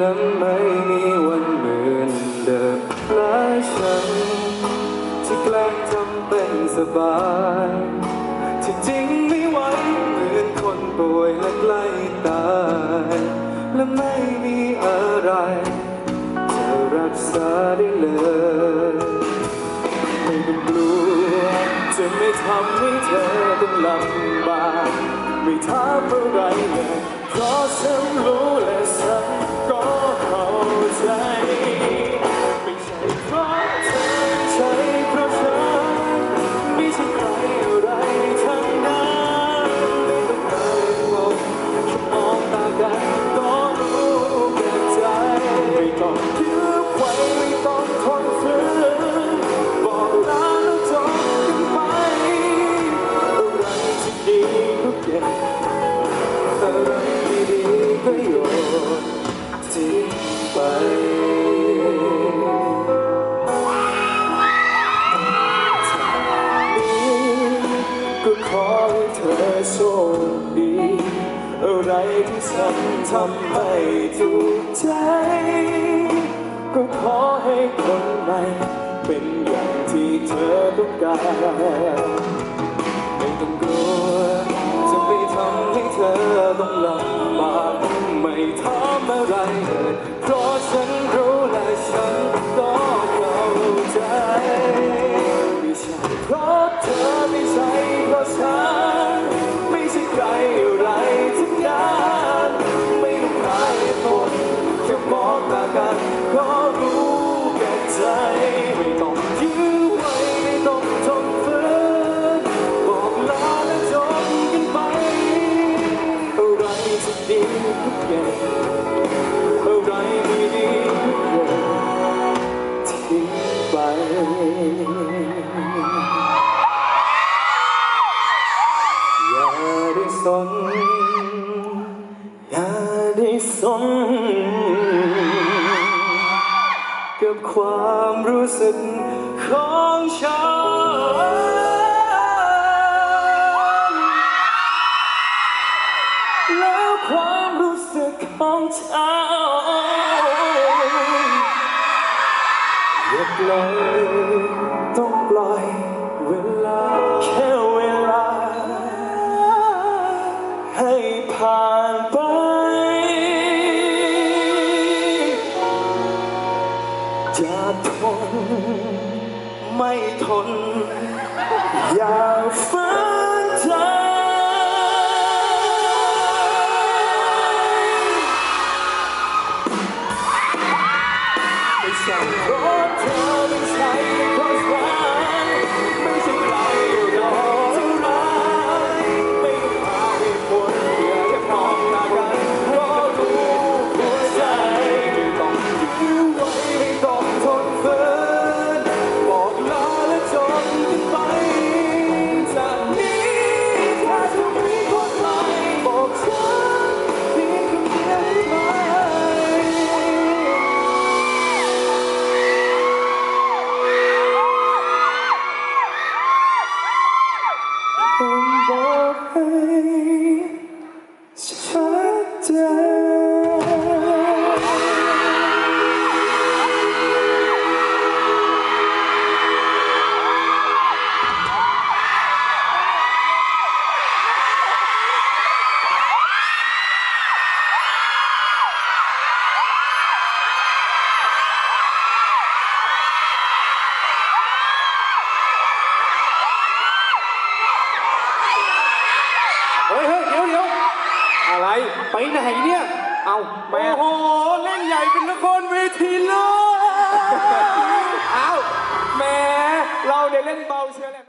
ล้ำไม่มีวันเหมือนเดิมและฉันที่แกล้งทำเป็นสบายที่จริงไม่ไหวเหมือนคนป่วยและใกล้ตายและไม่มีอะไรจะรักษาได้เลยไม่ต้องกลัวจะไม่ทำให้เธอต้องลำบากไม่ท้าเพื่อไรเลยเพราะฉันรู้และสัก โชคดี อะไรที่ฉันทำไม่ถูกใจ ก็ขอให้คนใหม่ เป็นอย่างที่เธอต้องการไม่ต้องกลัว จะไม่ทำให้เธอต้องลำบากไม่ถามอะไรเลย สน อย่าได้สน กับความรู้สึกของฉัน แล้วความรู้สึกของฉันอย่าปล่อย น อย่าฝืนใจไม่ใช่เพราะเธอไม่ใช่เพร ไรไปไหนเนี่ย เอาแม่โอ้โหเล่นใหญ่เป็นละครเวทีเลย เอาแหม่เราเนี่ยเล่นเบาเชียวแหละ